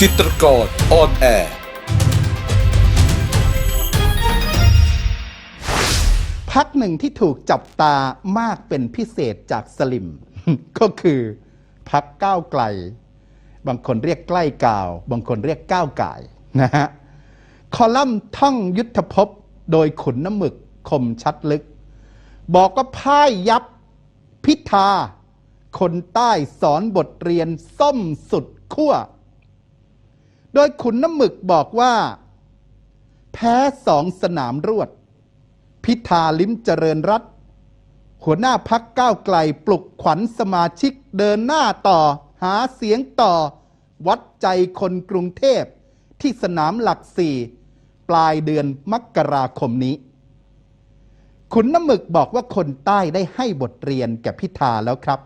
จิตรกรออนแอร์พักหนึ่งที่ถูกจับตามากเป็นพิเศษจากสลิม ก็คือพักก้าวไกล บางคนเรียกใกล้กาว บางคนเรียกก้าวไก่นะฮะคอลัมน์ท่องยุทธภพโดยขุนน้ำหมึกคมชัดลึก บอกว่าพ่ายยับพิธา คนใต้สอนบทเรียนส้มสุดขั้ว โดยขุนน้ำหมึกบอกว่า แพ้สองสนามรวด พิธาลิ้มเจริญรัตหัวหน้าพักก้าวไกลปลุกขวัญสมาชิกเดินหน้าต่อ หาเสียงต่อ วัดใจคนกรุงเทพ ที่สนามหลักสี่ปลายเดือนมกราคมนี้ขุนน้ำหมึกบอกว่าคนใต้ได้ให้บทเรียนแก่พิธาแล้วครับ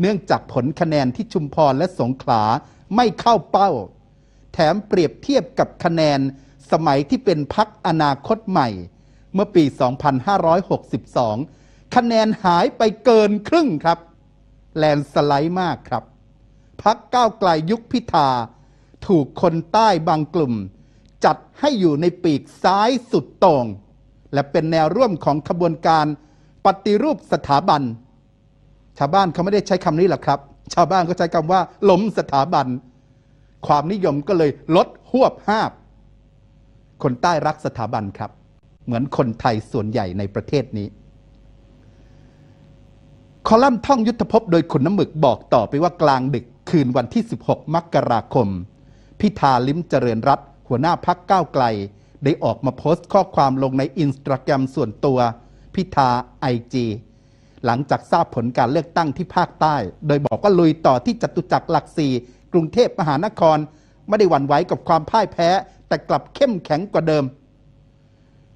เนื่องจากผลคะแนนที่ชุมพรและสงขลาไม่เข้าเป้า แถมเปรียบเทียบกับคะแนนสมัยที่เป็นพักอนาคตใหม่ เมื่อปี 2562 คะแนนหายไปเกินครึ่งครับ แลนสไลด์มากครับ พักก้าวไกลยุคพิธา ถูกคนใต้บางกลุ่ม จัดให้อยู่ในปีกซ้ายสุดโต่งและเป็นแนวร่วมของขบวนการปฏิรูปสถาบัน ชาวบ้านเขาไม่ได้ใช้คำนี้หรอกครับ ชาวบ้านก็ใช้คำว่าล้มสถาบัน ความนิยมก็เลยลดหวบห้าบ คนใต้รักสถาบันครับ เหมือนคนไทยส่วนใหญ่ในประเทศนี้ คอลัมน์ท่องยุทธภพโดยขุนน้ำหมึกบอกต่อไปว่ากลางดึกคืนวันที่ 16 มกราคม พิธาลิ้มเจริญรัตน์หัวหน้าพักก้าวไกล ได้ออกมาโพสต์ข้อความลงในอินสตาแกรมส่วนตัว พิธาไอจีหลังจากทราบผลการเลือกตั้งที่ภาคใต้ โดยบอกว่าลุยต่อที่จตุจักรหลักสี่ กรุงเทพมหานคร ไม่ได้หวั่นไหวกับความพ่ายแพ้ แต่กลับเข้มแข็งกว่าเดิม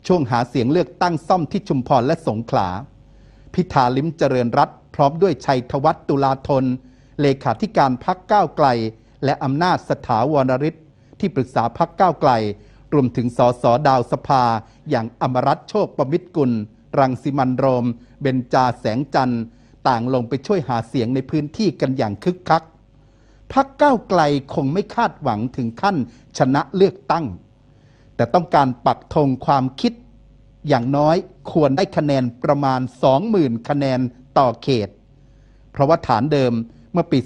ช่วงหาเสียงเลือกตั้งซ่อมที่ชุมพรและสงขลา พิธาลิมเจริญรัตพร้อมด้วยชัยธวัฒน์ตุลาธน เลขาธิการพักก้าวไกล และอำนาจสถาวรริศที่ปรึกษาพักก้าวไกล รวมถึงสสดาวสภา อย่างอมรัตโชคประมิตรกุล รังสิมันโรม เบญจาแสงจันทร์ต่างลงไปช่วยหาเสียงในพื้นที่กันอย่างคึกคัก พักก้าวไกลคงไม่คาดหวังถึงขั้นชนะเลือกตั้ง แต่ต้องการปักธงความคิดอย่างน้อยควรได้คะแนนประมาณ 20,000 คะแนนต่อเขต เพราะว่าฐานเดิมเมื่อปี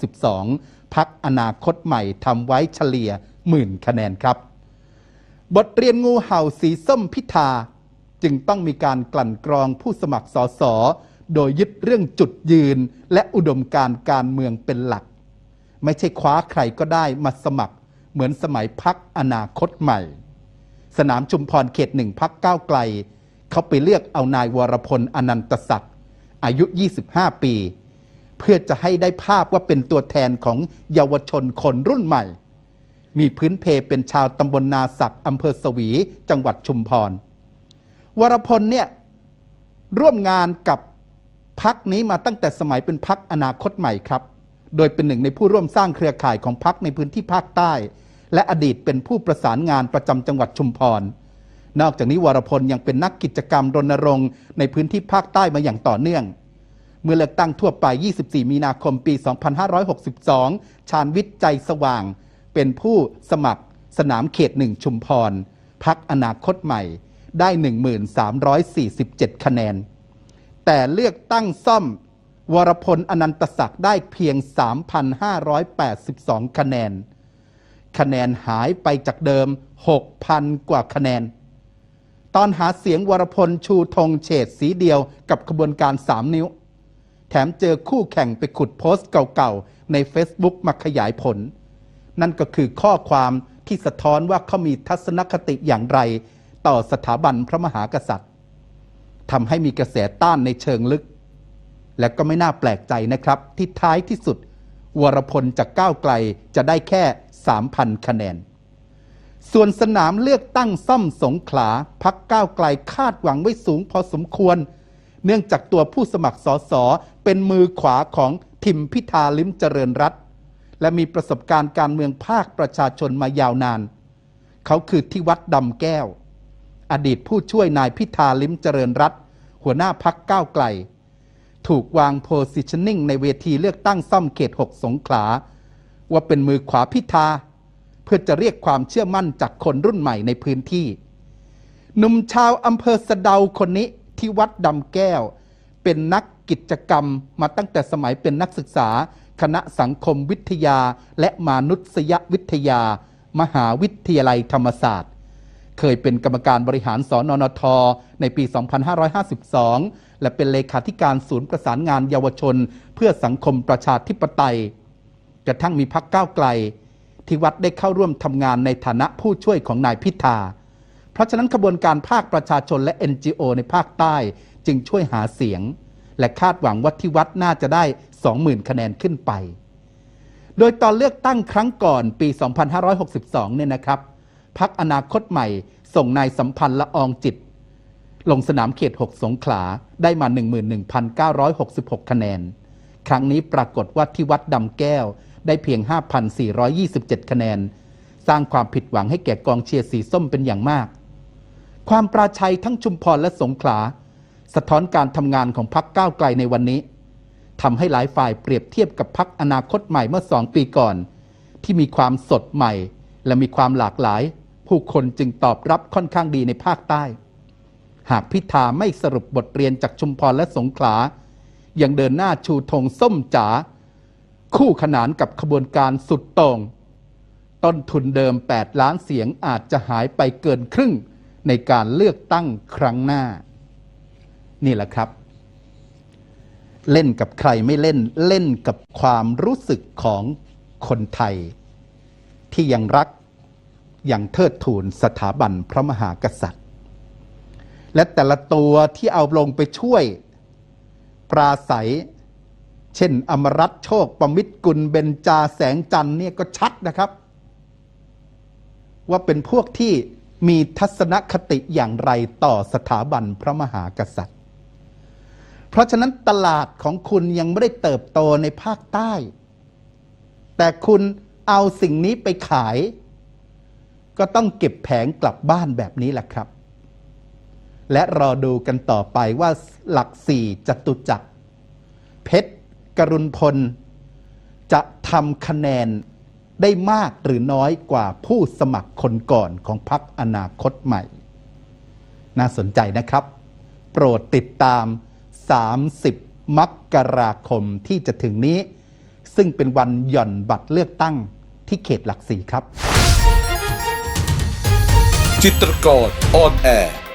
2562 พักอนาคตใหม่ทำไว้เฉลี่ยหมื่นคะแนนครับ บทเรียนงูเห่าสีส้มพิธา จึงต้องมีการกลั่นกรองผู้สมัครสอสอโดยยึดเรื่องจุดยืนและอุดมการการเมืองเป็นหลัก ไม่ใช่คว้าใครก็ได้มาสมัคร เหมือนสมัยพักอนาคตใหม่ สนามชุมพรเขตหนึ่งพักก้าวไกล เขาไปเลือกเอานายวรพลอนันตศักดิ์อายุ 25 ปี เพื่อจะให้ได้ภาพว่าเป็นตัวแทนของเยาวชนคนรุ่นใหม่ มีพื้นเพเป็นชาวตำบลนาศักดิ์อำเภอสวีจังหวัดชุมพร วรพลเนี่ยร่วมงานกับพักนี้มาตั้งแต่สมัยเป็นพักอนาคตใหม่ครับ โดยเป็นหนึ่งในผู้ร่วมสร้างเครือข่ายของพักในพื้นที่ภาคใต้ และอดีตเป็นผู้ประสานงานประจำจังหวัดชุมพร นอกจากนี้วรพลยังเป็นนักกิจกรรมรณรงค์ในพื้นที่ภาคใต้มาอย่างต่อเนื่อง เมื่อเลือกตั้งทั่วไป 24 มีนาคมปี 2562 ชาญวิทย์ใจสว่าง เป็นผู้สมัครสนามเขตหนึ่งชุมพรพักอนาคตใหม่ ได้ 1347 คะแนน แต่เลือกตั้งซ่อม วรพลอนันตศักดิ์ได้เพียง 3,582 คะแนน คะแนนหายไปจากเดิม 6,000 กว่าคะแนน ตอนหาเสียงวรพลชูธงเฉดสีเดียวกับขบวนการ 3 นิ้ว แถมเจอคู่แข่งไปขุดโพสต์เก่าๆ ใน Facebook มาขยายผล นั่นก็คือข้อความที่สะท้อนว่าเขามีทัศนคติอย่างไร ต่อสถาบันพระมหากษัตริย์ทำให้มีกระแสต้านในเชิงลึก และก็ไม่น่าแปลกใจนะครับ ที่ท้ายที่สุด วรพลจากก้าวไกลจะได้แค่ 3,000 คะแนน ส่วนสนามเลือกตั้งซ่อมสงขลาพักก้าวไกลคาดหวังไว้สูงพอสมควร เนื่องจากตัวผู้สมัครสอสอเป็นมือขวาของทิมพิธาลิมเจริญรัตและมีประสบการณ์การเมืองภาคประชาชนมายาวนาน เขาคือที่วัดดำแก้ว อดีตผู้ช่วยนายพิธาลิมเจริญรัตหัวหน้าพักก้าวไกล ถูกวาง positioning ในเวทีเลือกตั้งซ่อมเขต 6 สงขลา ว่าเป็นมือขวาพิธา เพื่อจะเรียกความเชื่อมั่นจากคนรุ่นใหม่ในพื้นที่ หนุ่มชาวอำเภอสะเดาคนนี้ที่วัดดำแก้ว เป็นนักกิจกรรมมาตั้งแต่สมัยเป็นนักศึกษา คณะสังคมวิทยาและมานุษยวิทยา มหาวิทยาลัยธรรมศาสตร์ เคยเป็นกรรมการบริหารสอนอนท ในปี 2552 และเป็นเลขาธิการศูนย์ประสานงานเยาวชน เพื่อสังคมประชาธิปไตย กระทั่งมีพักก้าวไกล ที่วัดได้เข้าร่วมทำงานในฐานะผู้ช่วยของนายพิธา เพราะฉะนั้นขบวนการภาคประชาชนและ NGO ในภาคใต้จึงช่วยหาเสียง และคาดหวังว่าที่วัดน่าจะได้ 20,000 คะแนนขึ้นไป โดยตอนเลือกตั้งครั้งก่อนปี 2562 เนี่ยนะครับ พักอนาคตใหม่ ส่งนายสัมพันธ์ละอองจิต ลงสนามเขต 6 สงขลาได้มา 11,966 คะแนน ครั้งนี้ปรากฏว่าที่วัดดำแก้วได้เพียง 5,427 คะแนน สร้างความผิดหวังให้แก่กองเชียร์สีส้มเป็นอย่างมาก ความปราชัยทั้งชุมพรและสงขลา สะท้อนการทำงานของพักก้าวไกลในวันนี้ทำให้หลายฝ่ายเปรียบเทียบกับพักอนาคตใหม่เมื่อสองปีก่อน ที่มีความสดใหม่ และมีความหลากหลาย ผู้คนจึงตอบรับค่อนข้างดีในภาคใต้ หากพิธาไม่สรุปบทเรียนจากชุมพรและสงขลา ยังเดินหน้าชูธงส้มจ๋าคู่ขนานกับขบวนการสุดต่งต้นทุนเดิม 8 ล้านเสียงอาจจะหายไปเกินครึ่งในการเลือกตั้งครั้งหน้า นี่แหละครับ เล่นกับใครไม่เล่นเล่นกับความรู้สึกของคนไทย ที่ยังรัก อยังเทิดทูนสถาบันพระมหากษัตริย์ และแต่ละตัวที่เอาลงไปช่วย ปราศัย เช่น อมรัตโชคประมิตรกุลเบญจาแสงจันทร์เนี่ยก็ชัดนะครับ ว่าเป็นพวกที่มีทัศนคติอย่างไรต่อสถาบันพระมหากษัตริย์ เพราะฉะนั้นตลาดของคุณยังไม่ได้เติบโตในภาคใต้ แต่คุณเอาสิ่งนี้ไปขาย ก็ต้องเก็บแผงกลับบ้านแบบนี้แหละครับ และรอดูกันต่อไปว่าหลักสี่จตุจักร เพชรกรุณพล จะทำคะแนนได้มากหรือน้อยกว่าผู้สมัครคนก่อนของพรรคอนาคตใหม่ น่าสนใจนะครับ โปรดติดตาม 30 มกราคมที่จะถึงนี้ ซึ่งเป็นวันหย่อนบัตรเลือกตั้งที่เขตหลักสี่ครับ Chitrakaur on air